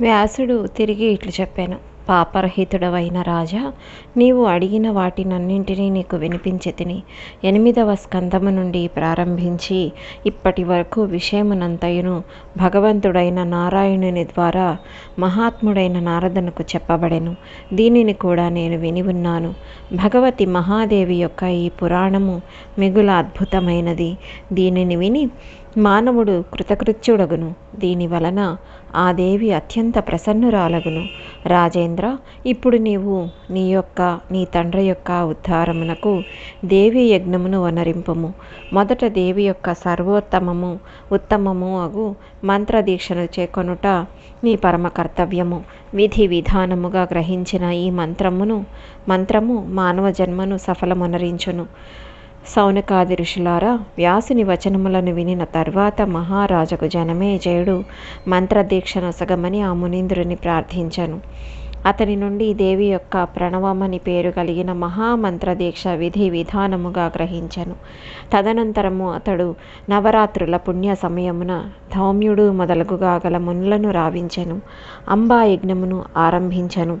వ్యాసుడు తిరిగి ఇట్లు చెప్పాను. పాపరహితుడవైన రాజా నీవు అడిగిన వాటినన్నింటినీ నీకు వినిపించి తిని ఎనిమిదవ స్కందము నుండి ప్రారంభించి ఇప్పటి వరకు విషయమునంతయును భగవంతుడైన నారాయణుని ద్వారా మహాత్ముడైన నారదునకు చెప్పబడెను. దీనిని కూడా నేను విని ఉన్నాను. భగవతి మహాదేవి యొక్క ఈ పురాణము మిగుల అద్భుతమైనది. దీనిని విని మానవుడు కృతకృత్యుడగును. దీని వలన ఆ దేవి అత్యంత ప్రసన్నురాలగును. రాజేంద్ర ఇప్పుడు నీవు నీ యొక్క నీ తండ్రి యొక్క ఉద్ధారమునకు దేవి యజ్ఞమును వనరింపము. మొదట దేవి యొక్క సర్వోత్తమము ఉత్తమము అగు మంత్రదీక్షను చేకొనుట నీ పరమ కర్తవ్యము. విధి విధానముగా గ్రహించిన ఈ మంత్రమును మంత్రము మానవ జన్మను సఫలమొనరించును. సౌనకాది ఋషులారా వ్యాసుని వచనములను వినిన తర్వాత మహారాజుకు జనమే జయుడు మంత్రదీక్షనొసగమని ఆ మునీంద్రుని ప్రార్థించను. అతని నుండి దేవి యొక్క ప్రణవమని పేరు కలిగిన మహామంత్రదీక్ష విధి విధానముగా గ్రహించను. తదనంతరము అతడు నవరాత్రుల పుణ్య సమయమున ధౌమ్యుడు మొదలగుగా గల మునులను రావించెను. అంబా యజ్ఞమును ఆరంభించను.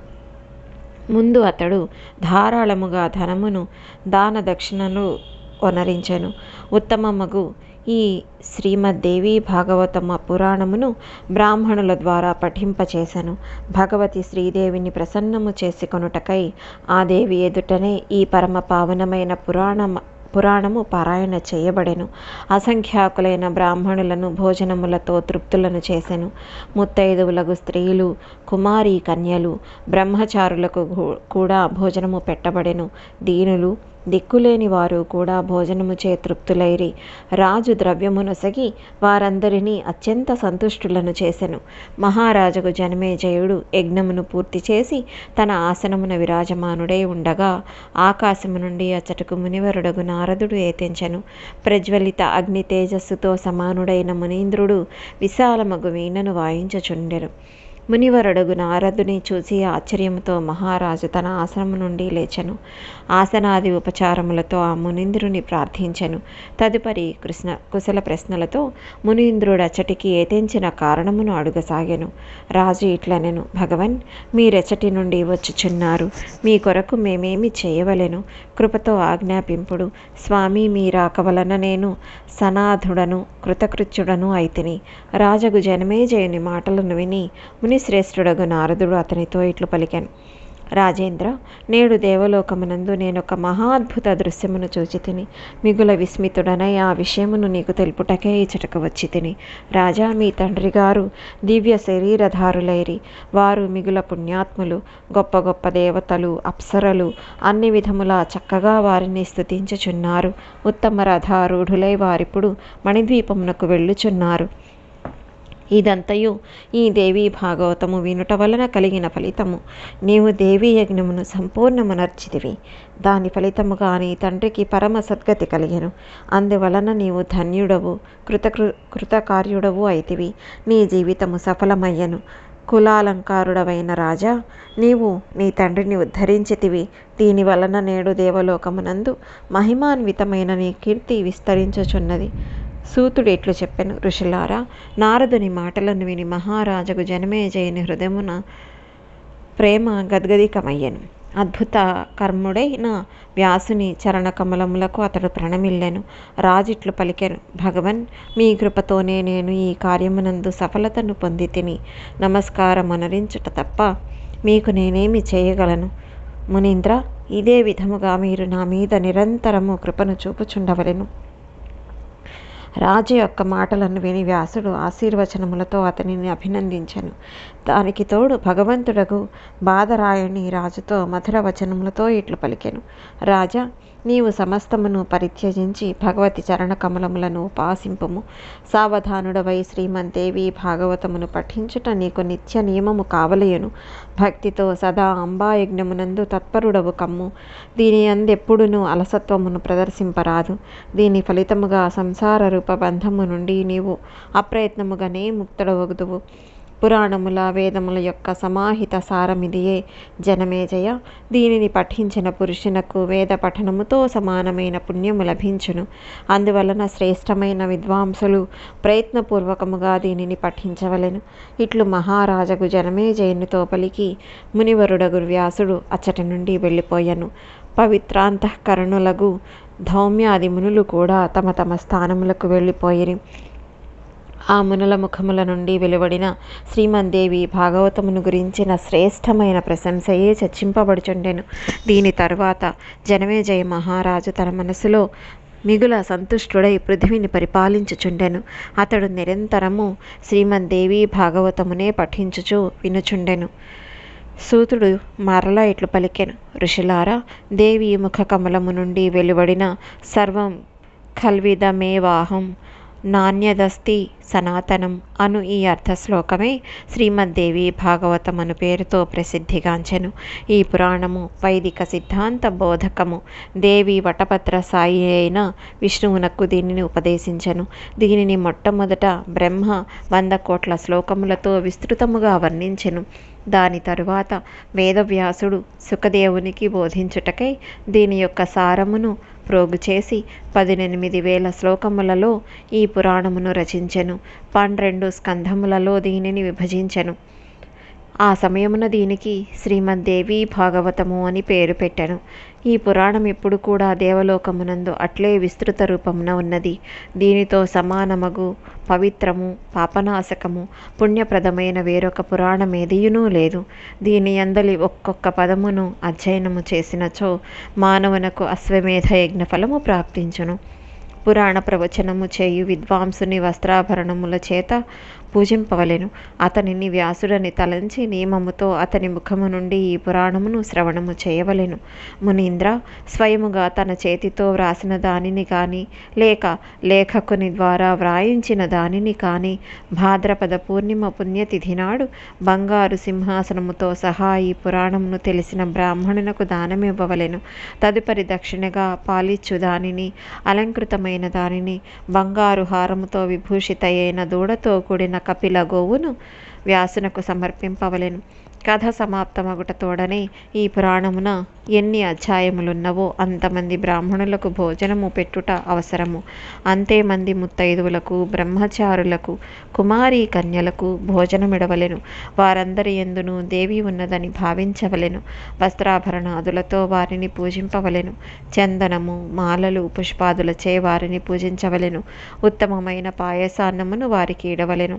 ముందు అతడు ధారాళముగా ధనమును దాన దక్షిణను వనరించెను. ఉత్తమమగు ఈ శ్రీమద్దేవి భాగవతమ్మ పురాణమును బ్రాహ్మణుల ద్వారా పఠింపచేశాను భగవతి శ్రీదేవిని ప్రసన్నము చేసుకొనుటకై ఆ దేవి ఎదుటనే ఈ పరమ పావనమైన పురాణ పురాణము పారాయణ చేయబడెను. అసంఖ్యాకులైన బ్రాహ్మణులను భోజనములతో తృప్తులను చేసెను. ముత్తైదువులకు స్త్రీలు కుమారి కన్యలు బ్రహ్మచారులకు కూడా భోజనము పెట్టబడెను. దీనులు దిక్కులేని వారు కూడా భోజనము చే తృప్తులైరి. రాజు ద్రవ్యమునొసగి వారందరినీ అత్యంత సంతుష్టులను చేసెను. మహారాజుకు జనమేజయుడు యజ్ఞమును పూర్తి చేసి తన ఆసనమున విరాజమానుడై ఉండగా ఆకాశము నుండి అచ్చటకు మునివరుడగు నారదుడు ఏతించెను. ప్రజ్వలిత అగ్ని తేజస్సుతో సమానుడైన మునీంద్రుడు విశాలమగు వీణను వాయించుచుండెను. మునివరుడుగు నారదుని చూసి ఆశ్చర్యముతో మహారాజు తన ఆసనము నుండి లేచెను. ఆసనాది ఉపచారములతో ఆ మునీంద్రుని ప్రార్థించెను. తదుపరి కృష్ణ కుశల ప్రశ్నలతో మునీంద్రుడు అచ్చటికి ఏతెంచిన కారణమును అడుగసాగాను. రాజు ఇట్లనెను భగవన్ మీరెచ్చటి నుండి వచ్చుచున్నారు. మీ కొరకు మేమేమి చేయవలెను? కృపతో ఆజ్ఞాపింపుడు. స్వామి మీ రాక వలన నేను సనాథుడను కృతకృత్యుడను అయితిని. రాజగు జనమేజయుని మాటలను విని మునిశ్రేష్ఠుడగు నారదుడు అతనితో ఇట్లు పలికాను. రాజేంద్ర నేడు దేవలోకమునందు నేనొక మహాద్భుత దృశ్యమును చూచి తిని మిగుల విస్మితుడనై ఆ విషయమును నీకు తెలుపుటకే ఇచ్చటకు వచ్చి తిని. రాజా మీ తండ్రి గారు దివ్య శరీరధారులైరి వారు మిగుల పుణ్యాత్ములు గొప్ప గొప్ప దేవతలు అప్సరలు అన్ని విధములా చక్కగా వారిని స్థుతించుచున్నారు ఉత్తమ రథారూఢులై వారిప్పుడు మణిద్వీపమునకు వెళ్ళుచున్నారు. ఇదంతయు. ఈ దేవీ భాగవతము వినుట వలన కలిగిన ఫలితము. నీవు దేవీ యజ్ఞమును సంపూర్ణమునర్చితివి. దాని ఫలితముగా నీ తండ్రికి పరమ సద్గతి కలిగెను. అందువలన నీవు ధన్యుడవు కృతకృ కృతకార్యుడవు అయితివి. నీ జీవితము సఫలమయ్యను. కులాలంకారుడవైన రాజా నీవు నీ తండ్రిని ఉద్ధరించితివి. దీని వలన నేడు దేవలోకమునందు మహిమాన్వితమైన నీ కీర్తి విస్తరించుచున్నది. సూతుడు ఇట్లు చెప్పాను? ఋషులారా నారదుని మాటలను విని మహారాజుకు జనమేజయుని హృదయమున ప్రేమ గద్గదికమయ్యను. అద్భుత కర్ముడైన వ్యాసుని చరణ కమలములకు అతడు ప్రణమిల్లెను. రాజిట్లు పలికెను భగవన్ మీ కృపతోనే నేను ఈ కార్యమునందు సఫలతను పొంది తిని నమస్కారమనరించుట తప్ప మీకు నేనేమి చేయగలను? మునీంద్ర ఇదే విధముగా మీరు నా మీద నిరంతరము కృపను చూపుచుండవలెను. రాజు యొక్క మాటలను విని వ్యాసుడు ఆశీర్వచనములతో అతనిని అభినందించాను. దానికి తోడు భగవంతుడకు బాధరాయుని రాజుతో మధుర వచనములతో ఇట్లు పలికెను. రాజా నీవు సమస్తమును పరిత్యజించి భగవతి చరణ కమలములను ఉపాసింపము. సావధానుడవై శ్రీమంతేవి భాగవతమును పఠించుట నీకు నిత్య నియమము కావలయను. భక్తితో సదా అంబాయజ్ఞమునందు తత్పరుడవు కమ్ము. దీని అందెప్పుడునూ అలసత్వమును ప్రదర్శింపరాదు. దీని ఫలితముగా సంసార రూప బంధము నుండి నీవు అప్రయత్నముగానే ముక్తుడవగుదువు. పురాణముల వేదముల యొక్క సమాహిత సారమిదియే జనమేజయ దీనిని పఠించిన పురుషునకు వేద పఠనముతో సమానమైన పుణ్యము లభించును. అందువలన శ్రేష్టమైన విద్వాంసులు ప్రయత్నపూర్వకముగా దీనిని పఠించవలెను. ఇట్లు మహారాజగు జనమేజయునితో పలికి మునివరుడగు వ్యాసుడు అచ్చటి నుండి వెళ్ళిపోయెను. పవిత్రాంతఃకరణులగు ధౌమ్యాది మునులు కూడా తమ తమ స్థానములకు వెళ్ళిపోయిరి. ఆ మునుల ముఖముల నుండి వెలువడిన శ్రీమందేవి భాగవతమును గురించిన శ్రేష్టమైన ప్రశంసయే చర్చింపబడుచుండెను. దీని తరువాత జనమేజయ మహారాజు తన మనసులో మిగుల సంతుష్టుడై పృథివిని పరిపాలించుచుండెను. అతడు నిరంతరము శ్రీమందేవి భాగవతమునే పఠించుచు వినుచుండెను. సూతుడు మరలా ఇట్లు పలికెను. ఋషులారా దేవి ముఖ కమలము నుండి వెలువడిన సర్వం కల్విదమేవాహం. నాణ్యదస్తి సనాతనం అను ఈ అర్థశ్లోకమే శ్రీమద్దేవి భాగవతం అను పేరుతో ప్రసిద్ధిగాంచెను. ఈ పురాణము వైదిక సిద్ధాంత బోధకము దేవి వటపత్ర సాయి అయిన విష్ణువునకు దీనిని ఉపదేశించెను. దీనిని మొట్టమొదట బ్రహ్మ వంద కోట్ల శ్లోకములతో విస్తృతముగా వర్ణించెను. దాని తరువాత వేదవ్యాసుడు సుఖదేవునికి బోధించుటకై దీని యొక్క సారమును ప్రోగు చేసి పదినెనిమిది వేల శ్లోకములలో ఈ పురాణమును రచించెను. పన్నెండు స్కంధములలో దీనిని విభజించెను. ఆ సమయమున దీనికి శ్రీమద్దేవి భాగవతము అని పేరు పెట్టెను. ఈ పురాణం ఇప్పుడు కూడా దేవలోకమునందు అట్లే విస్తృత రూపమున ఉన్నది. దీనితో సమానమగు పవిత్రము పాపనాశకము పుణ్యప్రదమైన వేరొక పురాణమేదియునూ లేదు. దీని అందలి ఒక్కొక్క పదమును అధ్యయనము చేసినచో మానవునకు అశ్వమేధ యజ్ఞ ఫలము ప్రాప్తించును. పురాణ ప్రవచనము చేయు విద్వాంసుని వస్త్రాభరణముల చేత పూజింపవలెను. అతనిని వ్యాసుడని తలంచి నియమముతో అతని ముఖము నుండి ఈ పురాణమును శ్రవణము చేయవలెను. మునీంద్ర స్వయముగా తన చేతితో వ్రాసిన దానిని కానీ లేక లేఖకుని ద్వారా వ్రాయించిన దానిని కానీ భాద్రపద పూర్ణిమ పుణ్యతిథి నాడు బంగారు సింహాసనముతో సహా ఈ పురాణమును తెలిసిన బ్రాహ్మణునకు దానమివ్వవలెను. తదుపరి దక్షిణగా పాలిచ్చు దానిని అలంకృతమైన దానిని బంగారు హారముతో విభూషితయైన దూడతో కూడిన కపిల గోవును వ్యాసునకు సమర్పింపవలెను. కథ సమాప్తమగుట తోడనే ఈ పురాణమున ఎన్ని అధ్యాయములున్నవో అంతమంది బ్రాహ్మణులకు భోజనము పెట్టుట అవసరము. అంతేమంది ముత్తైదువులకు బ్రహ్మచారులకు కుమారి కన్యలకు భోజనమిడవలెను. వారందరి ఎందును దేవి ఉన్నదని భావించవలెను. వస్త్రాభరణాదులతో వారిని పూజింపవలెను. చందనము మాలలు పుష్పాదులచే వారిని పూజించవలెను. ఉత్తమమైన పాయసాన్నమును వారికి ఇడవలెను.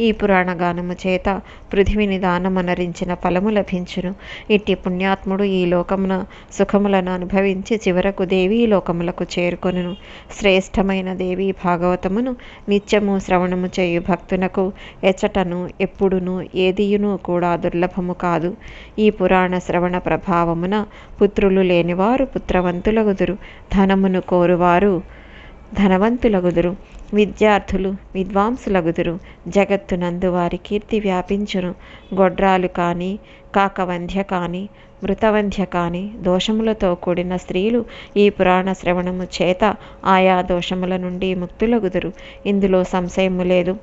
ఈ పురాణ గానము చేత పృథివిని దానమనరించిన ఫలము లభించును. ఇట్టి పుణ్యాత్ముడు ఈ లోకమున సుఖములను అనుభవించి చివరకు దేవీ లోకములకు చేరుకొనును. శ్రేష్టమైన దేవీ భాగవతమును నిత్యము శ్రవణము చేయు భక్తునకు ఎచ్చటను ఎప్పుడును ఏదియును కూడా దుర్లభము కాదు. ఈ పురాణ శ్రవణ ప్రభావమున పుత్రులు లేనివారు పుత్రవంతులగుదురు. ధనమును కోరువారు ధనవంతులగుదురు. విద్యార్థులు విద్వాంసులగుదురు. జగత్తునందు వారి కీర్తి వ్యాపించును. గొడ్రాలు కానీ కాకవంధ్య కానీ మృతవంధ్య కానీ దోషములతో కూడిన స్త్రీలు ఈ పురాణ శ్రవణము చేత ఆయా దోషముల నుండి ముక్తులగుదురు. ఇందులో సంశయము లేదు.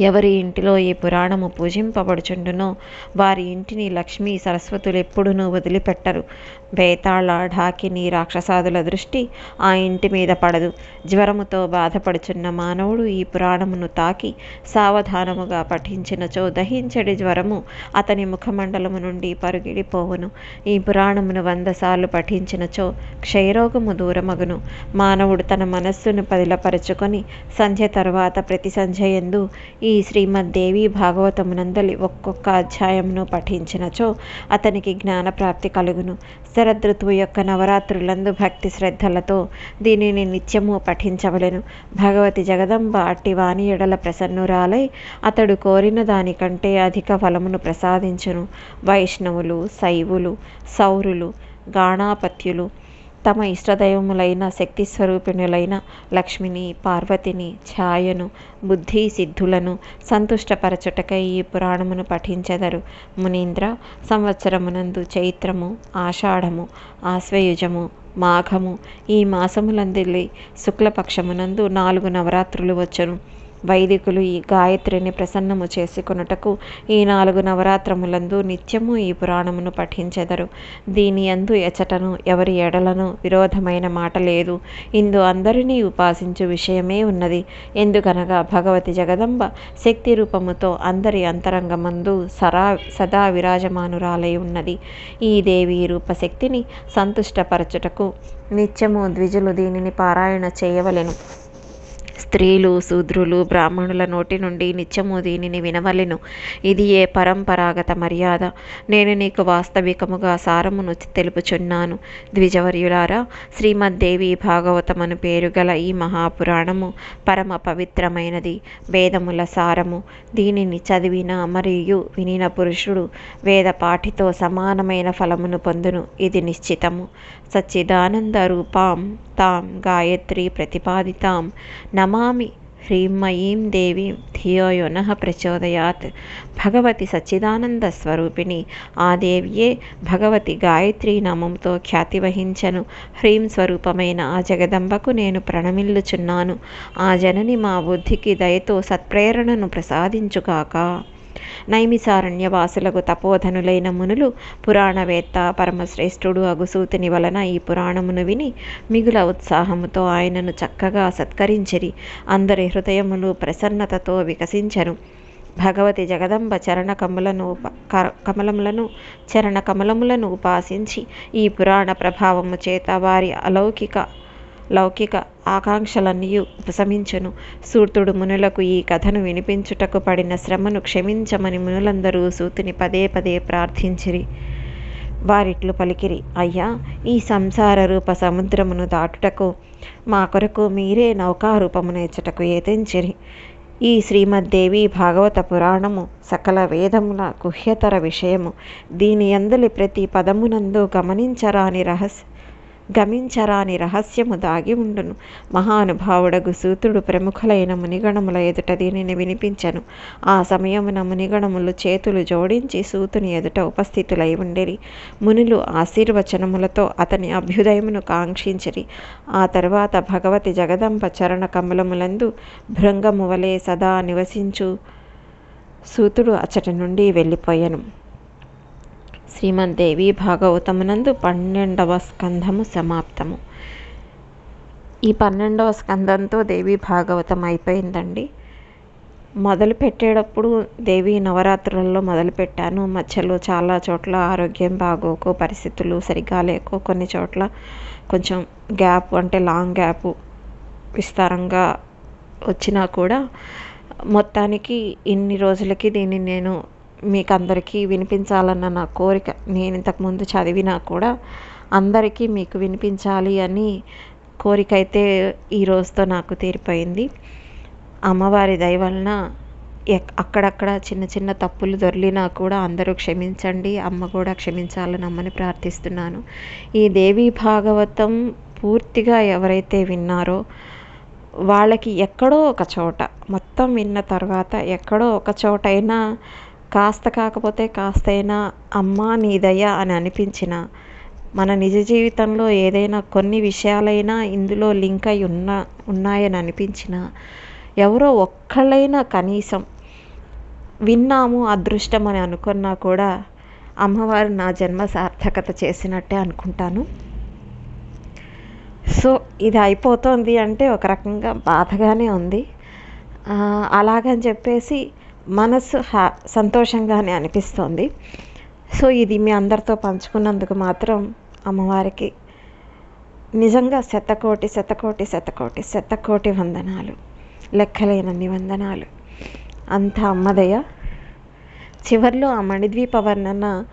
ఎవరి ఇంటిలో ఈ పురాణము పూజింపబడుచుండునో వారి ఇంటిని లక్ష్మీ సరస్వతులు ఎప్పుడునూ వదిలిపెట్టరు. బేతాళ ఢాకిని రాక్షసాదుల దృష్టి ఆ ఇంటి మీద పడదు. జ్వరముతో బాధపడుచున్న మానవుడు ఈ పురాణమును తాకి సావధానముగా పఠించినచో దహించడి జ్వరము అతని ముఖమండలము నుండి పరుగిడిపోవును. ఈ పురాణమును వంద సార్లు పఠించినచో క్షయరోగము దూరమగును. మానవుడు తన మనస్సును పదిలపరచుకొని సంధ్య తరువాత ప్రతి సంధ్య ఎందు ఈ శ్రీమద్దేవి భాగవతమునందలి ఒక్కొక్క అధ్యాయమును పఠించినచో అతనికి జ్ఞానప్రాప్తి కలుగును. శరదృతువు యొక్క నవరాత్రులందు భక్తి శ్రద్ధలతో దీనిని నిత్యము పఠించవలెను. భగవతి జగదంబ అట్టి వాణి ఎడల ప్రసన్నురాలై అతడు కోరిన దానికంటే అధిక ఫలమును ప్రసాదించును. వైష్ణవులు శైవులు సౌరులు గాణాపత్యులు తమ ఇష్టదైవములైన శక్తి స్వరూపిణులైన లక్ష్మిని పార్వతిని ఛాయను బుద్ధి సిద్ధులను సంతుష్టపరచుటకై ఈ పురాణమును పఠించెదరు. మునీంద్ర సంవత్సరమునందు చైత్రము ఆషాఢము ఆశ్వయుజము మాఘము ఈ మాసములందలి శుక్లపక్షమునందు నాలుగు నవరాత్రులు వచ్చను. వైదికులు ఈ గాయత్రిని ప్రసన్నము చేసుకొనుటకు ఈ నాలుగు నవరాత్రములందు నిత్యము ఈ పురాణమును పఠించెదరు. దీని అందు ఎచటను ఎవరి ఎడలను విరోధమైన మాట లేదు. ఇందు అందరినీ ఉపాసించు విషయమే ఉన్నది. ఎందుకనగా భగవతి జగదంబ శక్తి రూపముతో అందరి అంతరంగమందు సరా సదా విరాజమానురాలై ఉన్నది. ఈ దేవి రూపశక్తిని సంతుష్టపరచుటకు నిత్యము ద్విజులు దీనిని పారాయణ చేయవలెను. స్త్రీలు శూద్రులు బ్రాహ్మణుల నోటి నుండి నిత్యము దీనిని వినవలెను. ఇది ఏ పరంపరాగత మర్యాద? నేను నీకు వాస్తవికముగా సారమును తెలుపుచున్నాను. ద్విజవర్యులారా శ్రీమద్దేవి భాగవతమను పేరు గల ఈ మహాపురాణము పరమ పవిత్రమైనది. వేదముల సారము. దీనిని చదివిన మరియు వినిన పురుషుడు వేద పాఠితో సమానమైన ఫలమును పొందును. ఇది నిశ్చితము. సచ్చిదానంద రూపాం తాం గాయత్రీ ప్రతిపాదితాం. నమామి హ్రీమయీం దేవీం ధియో ప్రచోదయాత్. భగవతి సచ్చిదానంద స్వరూపిణి. ఆ దేవియే భగవతి గాయత్రి నామంతో ఖ్యాతి వహించను. హ్రీం స్వరూపమైన ఆ జగదంబకు నేను ప్రణమిల్లుచున్నాను. ఆ జనని మా బుద్ధికి దయతో సత్ప్రేరణను ప్రసాదించుగాక. నైమిసారణ్యవాసులకు తపోధనులైన మునులు పురాణవేత్త పరమశ్రేష్ఠుడు అగుసూతిని వలన ఈ పురాణమును విని మిగుల ఉత్సాహముతో ఆయనను చక్కగా సత్కరించిరి. అందరి హృదయములు ప్రసన్నతతో వికసించను. భగవతి జగదంబ చరణ కమలను కమలములను చరణ కమలములను ఉపాసించి ఈ పురాణ ప్రభావము చేత వారి అలౌకిక లౌకిక ఆకాంక్షలన్నీ ఉపశమించును. సూర్తుడు మునులకు ఈ కథను వినిపించుటకు పడిన శ్రమను క్షమించమని మునులందరూ సూతుని పదే పదే ప్రార్థించిరి. వారిట్లు పలికిరి అయ్యా ఈ సంసార రూప సముద్రమును దాటుటకు మా కొరకు మీరే నౌకారూపమును ఇచ్చటకు ఏతించిరి ఈ శ్రీమద్దేవి భాగవత పురాణము సకల వేదముల గుహ్యతర విషయము. దీని అందలి ప్రతి పదమునందు గమనించరాని రహస్య గమించరాని రహస్యము దాగి ఉండును. మహానుభావుడగు సూతుడు ప్రముఖులైన మునిగణముల ఎదుట దీనిని వినిపించను. ఆ సమయమున మునిగణములు చేతులు జోడించి సూతుని ఎదుట ఉపస్థితులై ఉండిరి. మునులు ఆశీర్వచనములతో అతని అభ్యుదయమును కాంక్షించిరి. ఆ తర్వాత భగవతి జగదంబ చరణ కమలములందు భృంగము వలె సదా నివసించు సూతుడు అచ్చటి నుండి వెళ్ళిపోయాను. శ్రీమద్దేవి భాగవతమునందు పన్నెండవ స్కంధము సమాప్తము. ఈ పన్నెండవ స్కందంతో దేవి భాగవతం అయిపోయిందండి మొదలు పెట్టేటప్పుడు దేవి నవరాత్రులలో మొదలుపెట్టాను మధ్యలో చాలా చోట్ల ఆరోగ్యం బాగోకో పరిస్థితులు సరిగా లేకో కొన్ని చోట్ల కొంచెం గ్యాప్ అంటే లాంగ్ గ్యాప్ విస్తారంగా వచ్చినా కూడా మొత్తానికి ఇన్ని రోజులకి దీన్ని నేను మీకు అందరికీ వినిపించాలన్న నా కోరిక నేను ఇంతకుముందు చదివినా కూడా అందరికీ మీకు వినిపించాలి అని కోరిక అయితే ఈ రోజుతో నాకు తీరిపోయింది. అమ్మవారి దయ వలన అక్కడక్కడ చిన్న చిన్న తప్పులు దొరికినా కూడా అందరూ క్షమించండి అమ్మ కూడా క్షమించాలని అమ్మని ప్రార్థిస్తున్నాను. ఈ దేవి భాగవతం పూర్తిగా ఎవరైతే విన్నారో వాళ్ళకి ఎక్కడో ఒక చోట మొత్తం విన్న తర్వాత ఎక్కడో ఒక చోటైనా కాస్త కాకపోతే కాస్తైనా అమ్మ నీ దయ అని అనిపించిన మన నిజ జీవితంలో ఏదైనా కొన్ని విషయాలైనా ఇందులో లింక్ అయి ఉన్న ఉన్నాయని అనిపించిన. ఎవరో ఒక్కళ్ళైనా కనీసం విన్నాము అదృష్టం అని అనుకున్నా కూడా అమ్మవారు నా జన్మ సార్థకత చేసినట్టే అనుకుంటాను. సో ఇది అయిపోతుంది అంటే ఒక రకంగా బాధగానే ఉంది. అలాగని చెప్పేసి మనసు హ్యా సంతోషంగానే అనిపిస్తుంది. సో ఇది మీ అందరితో పంచుకున్నందుకు మాత్రం అమ్మవారికి నిజంగా శతకోటి శతకోటి శతకోటి శతకోటి వందనాలు. లెక్కలేనన్ని వందనాలు. అంత అమ్మదయ. చివరిలో ఆ మణిద్వీప వర్ణన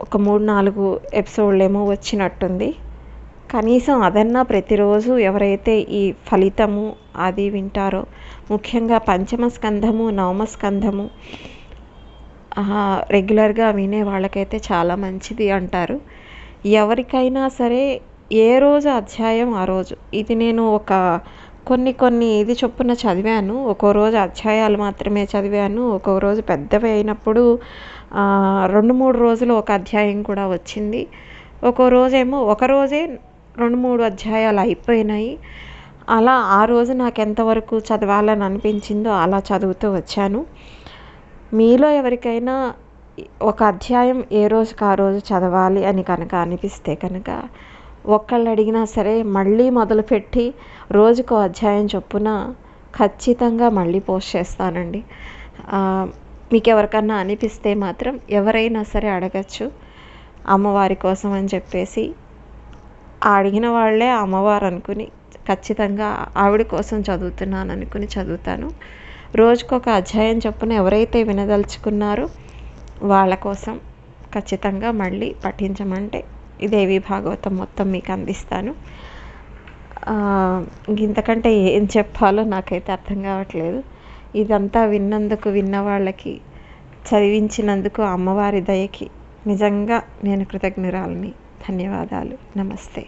ఒక మూడు నాలుగు ఎపిసోడ్లేమో వచ్చినట్టుంది. కనీసం అదన్నా ప్రతిరోజు ఎవరైతే ఈ ఫలితము అది వింటారో ముఖ్యంగా పంచమ స్కంధము నవమ స్కంధము రెగ్యులర్గా వినే వాళ్ళకైతే చాలా మంచిది అంటారు. ఎవరికైనా సరే ఏ రోజు అధ్యాయం ఆ రోజు. ఇది నేను ఒక కొన్ని కొన్ని ఇది చొప్పున చదివాను. ఒక్కో రోజు అధ్యాయాలు మాత్రమే చదివాను. ఒక్కో రోజు పెద్దవి అయినప్పుడు రెండు మూడు రోజులు ఒక అధ్యాయం కూడా వచ్చింది. ఒక్కో రోజేమో ఒక రోజే రెండు మూడు అధ్యాయాలు అయిపోయినాయి. అలా ఆ రోజు నాకు ఎంతవరకు చదవాలని అనిపించిందో అలా చదువుతూ వచ్చాను. మీలో ఎవరికైనా ఒక అధ్యాయం ఏ రోజుకి ఆ రోజు చదవాలి అని కనుక అనిపిస్తే కనుక ఒక్కళ్ళు అడిగినా సరే మళ్ళీ మొదలుపెట్టి రోజుకో అధ్యాయం చొప్పున ఖచ్చితంగా మళ్ళీ పోస్ట్ చేస్తానండి. మీకు ఎవరికన్నా అనిపిస్తే మాత్రం ఎవరైనా సరే అడగచ్చు. అమ్మవారి కోసం అని చెప్పేసి అడిగిన వాళ్ళే అమ్మవారు అనుకుని ఖచ్చితంగా ఆవిడ కోసం చదువుతున్నాను అనుకుని చదువుతాను. రోజుకొక అధ్యాయం చొప్పున ఎవరైతే వినదలుచుకున్నారో వాళ్ళ కోసం ఖచ్చితంగా మళ్ళీ పఠించమంటే దేవి భాగవతం మొత్తం మీకు అందిస్తాను. ఇంతకంటే ఏం చెప్పాలో నాకైతే అర్థం కావట్లేదు. ఇదంతా విన్నందుకు విన్న వాళ్ళకి చదివించినందుకు అమ్మవారి దయకి నిజంగా నేను కృతజ్ఞురాలని. ధన్యవాదాలు. నమస్తే.